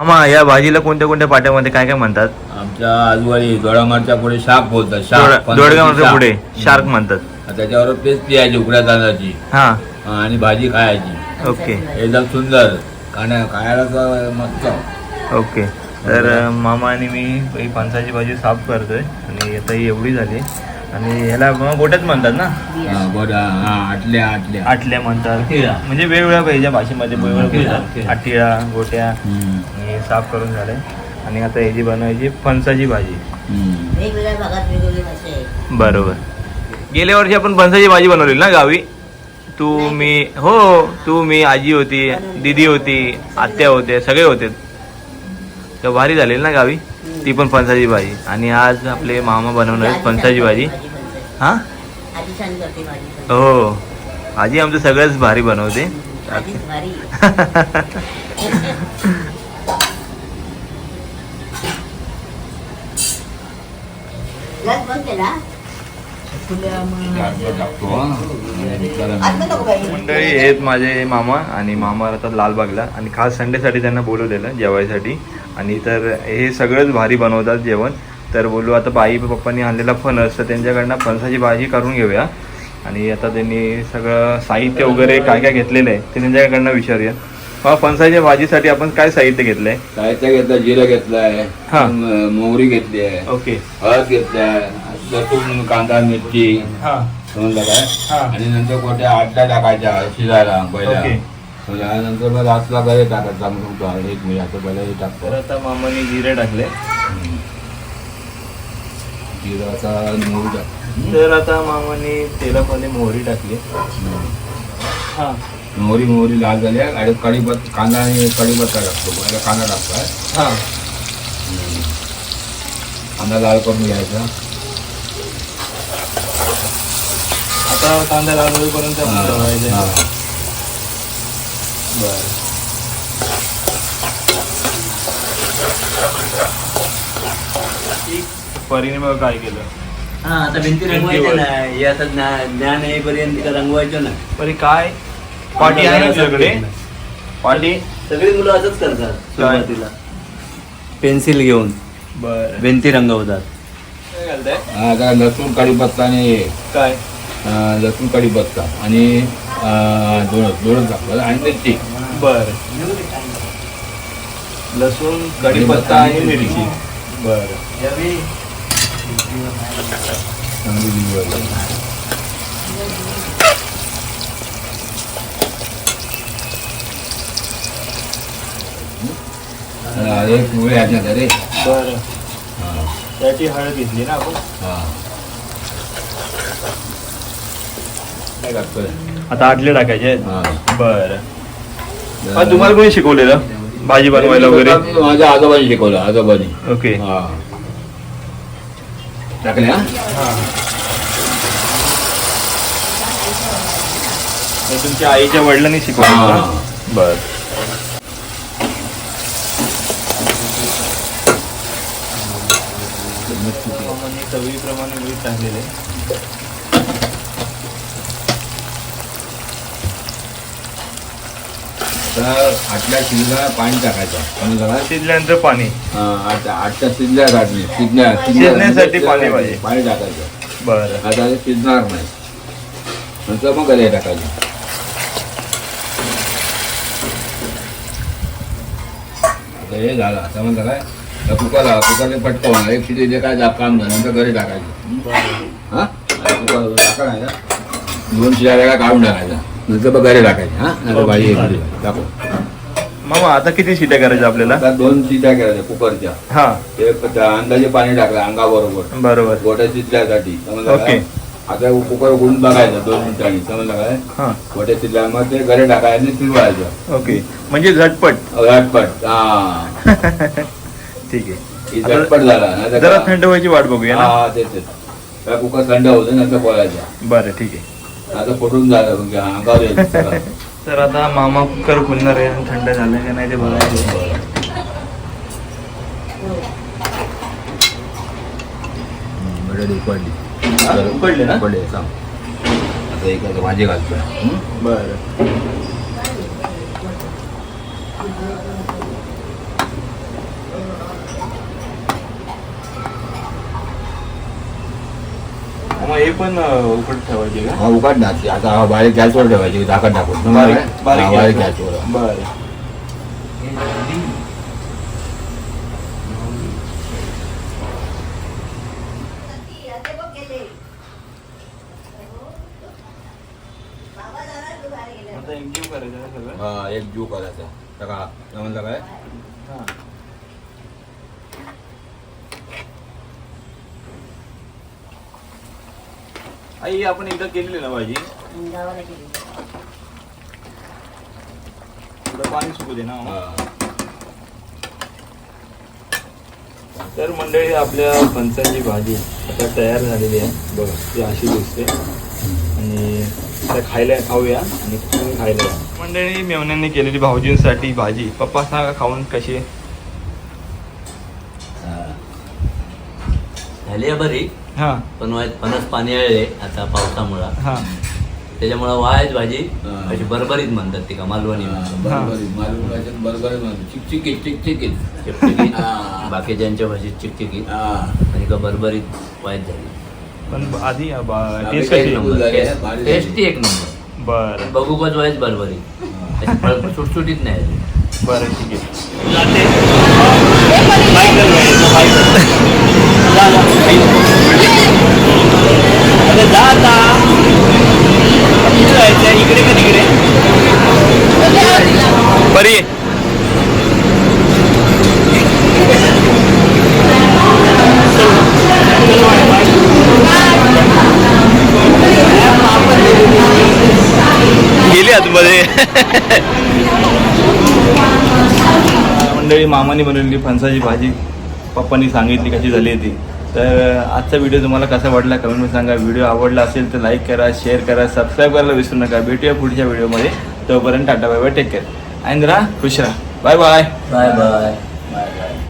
मामा या भाजीला कोणत्या कोणत्या पाट्यामध्ये काय काय म्हणतात? आमच्या आजूबाजी दोडामारच्या पुढे शाक बोलतात दोडगावच्या शाक. पुढे शार्क म्हणतात. त्याच्यावर पेस्ट पियायची उकड्या तांदळाची. हा. आणि भाजी खायची. ओके. एकदम सुंदर. खाण्या खायला मस्त. ओके. तर मामा आणि मी फणसाची भाजी साफ करतोय. आणि आता ही एवढी झाली. आणि ह्याला मग गोट्यात म्हणतात ना? हा, गोड हा आटल्या आटल्या. आटल्या म्हणतात. म्हणजे वेगवेगळ्या पाहिजे भाषेमध्ये वेगवेगळ्या आटिळा, गोट्या हम्म. आणि साफ करून झालंय. आणि आता ह्याची बनवायची फणसाची भाजी. हम्म. वेगवेगळ्या भागात वेगवेगळी भाषा आहे बरोबर. गेल्या वर्षी आपण फणसाची भाजी बनवली ना गावी? तू मी हो तू मी आजी होती दीदी होती आत्या होते सगळे होते. तर भारी झालेली ना गावी? ती पण फणसाची भाजी आणि आज आपले मामा बनवणार आहेत फणसाची भाजी हा? हो. आजी आमचं सगळंच भारी बनवते. मंडळी आहेत माझे मामा आणि मामा राहतात लालबागला. आणि खास संडेसाठी त्यांना बोलवलेलं जेवायसाठी. आणि तर हे सगळंच भारी बनवतात जेवण. तर बोलू आता बाई पप्पांनी आणलेला फणस तर त्यांच्याकडनं फणसाची भाजी करून घेऊया. आणि आता त्यांनी सगळं साहित्य वगैरे काय काय घेतलेलं आहे ते त्यांच्याकडनं विचारूया. मग फणसाच्या भाजीसाठी आपण काय साहित्य घेतलंय? साहित्य घेतलं जिरं घेतलंय हा. मोहरी घेतली आहे ओके. हळद घेतलाय लसूण कांदा मिरची हां. समजलं काय हा. आणि नंतर कोणत्या आटल्या टाकायच्या शिजायला पहिल्या. ओके. नंतर मग लास्टला गरे टाकायचा मग तो एक मिनिट आता पहिला हे तर टाकतो आता मामाने जिरे टाकले. जिराचा मोहरी टाक तर आता मामाने तेलामध्ये मोहरी टाकली. हां. मोहरी मोहरी लाल झाली आहे आणि कढीपत्ता कांदा आणि कढीपत्ता टाकतो. पहिला कांदा टाकतोय. हां. कांदा लाल करून घ्यायचा. आता कांदा लाल होईपर्यंत आपण ठेवायचे. बरं. परीने बघ काय केलं? हा आता भिंती रंगवायच्या नाही हे आता ज्ञा- ज्ञान येईपर्यंत तिला रंगवायचं नाही परी काय? पाटी आहे ना तुझ्याकडे पाटी? सगळी मुलं असंच करतात सुरुवातीला. पेन्सिल घेऊन. बर. भिंती रंगवतात. घालताय हा, आता लसूण कढीपत्ता आणि हे, काय? अं, लसूण कढीपत्ता आणि दोडत टाकतो आणि मिरची. बर. लसूण कढीपत्ता आणि मिरची. बर. चांगली. हा, एक ह्याच्यात आहे रे. बर. त्याची हळद घेतली ना आपण. हा. काय टाकतोय आता आटले टाकायचे? हा. बर. तुम्हाला कोणी शिकवलेलं? भाजी बनवायला वगैरे? माझ्या आजोबाजी शिकवलं आजोबाजी ओके. हा. टाकले हा? हे. तुमच्या आईच्या वडिलांनी शिकवलं हा. बर चवीप्रमाणे मीठ टाकलेले. तर आटल्या शिजला पाणी टाकायचं. का? शिजल्यानंतर पाणी. हा, आट- शिजल्या शिजण्या शिजण्यासाठी पाणी पाहिजे. पाणी टाकायचं. बर. आता हे शिजणार नाही. नंतर मग गरे टाकायचं. आता हे झालं. समजलं काय तर कुकरला कुकरने पटकवून एक शिटी जे काय जा- काम झालं नंतर घरी टाकायचं. हा? दोन शिट्या वेगळ्या काढून टाकायचा. नंतर मग घरी टाकायचे हा? चालेल. एक टाकू मामा आता किती शिट्या करायच्या आपल्याला? आता दोन शिट्या करायच्या कुकरच्या. हा. एक त्या अंदाजे पाणी टाकलं अंगाबरोबर. बरोबर. गोट्या शिजल्यासाठी. समजलं ओके. काय आता कुकर उघडून बघायचं दोन मिनिटांनी. समजलं काय हा. गोट्या शिजल्या मग ते घरी टाकायचं आणि फिरवायचं. ओके. म्हणजे झटपट. झटपट हा. ठीक ही आहे झटपट झाला जरा थंड व्हायची वाट बघूया ना? हा तेच कुकर थंड होतं नंतर बोलायचा बरं ठीक आहे. आता फुटून झालं म्हणजे हा, अंगावर येईल सगळं. तर आता मामा कुकर खुलणार आहे आणि थंड झालं का नाही ते बघायचं. बरं. उकडली हा, उकडली ना? उकडली सांग आता एक आता भाजी हम्म? बरं. हे पण अं, उकड ठेवायचे का? हा ती आता हा बारीक गॅसवर ठेवायची झाकण टाकून. बारीक हा, बारीक बारीक गॅसवर. बरं. आता MQ करायचं सगळं? हा एक जीव करायचा. सगळा. काय? आई आपण एकदा केलेली ना भाजी? गावाला गेली थोडं पाणी सुकू दे ना हा. तर मंडळी आपल्या फणसाची भाजी आता तयार झालेली आहे. बघा ती अशी दिसते. आणि आता खायला खाऊया आणि तुम्ही खायला. मंडळी मेवण्यांनी केलेली भाऊजींसाठी भाजी. पप्पा सांगा खाऊन कशी झाली आहे बरी. हां पण वाय फणस पाणी आले आता पावसामुळं हां त्याच्यामुळं वायच भाजी हा. अशी बरबरीत म्हणतात ती का मालवणी म्हणतात. बरोबर मालूम भाषेत बरोबर चिकचिकीत हा. बाकीच्यांच्या हा. आणि का बरबरीत वायच झाली पण आधी आधी टेस्ट काय कशी नंबर? झाली आहे, भारी झाली. टेस्टी एक नंबर बरं बघू कच वायच बरबरीत अशी सुटसुटीत नाही. बरं ठीक आहे जाते बाईक कर बाई, बाईक कर. जायचं इकडे का तिकडे बरी गेली आतमध्ये मंडळी मामाने बनवलेली फणसाची भाजी पप्पांनी सांगितली कशी झाली ती. तर आजचा व्हिडिओ तुम्हाला कसा वाटला कमेंटमध्ये सांगा. व्हिडिओ आवडला असेल तर लाईक करा शेअर करा सबस्क्राईब करायला विसरू नका. भेटूया पुढच्या व्हिडिओमध्ये तोपर्यंत tata bye bye. Take care आणि राहा खुश राहा. Bye bye bye bye bye bye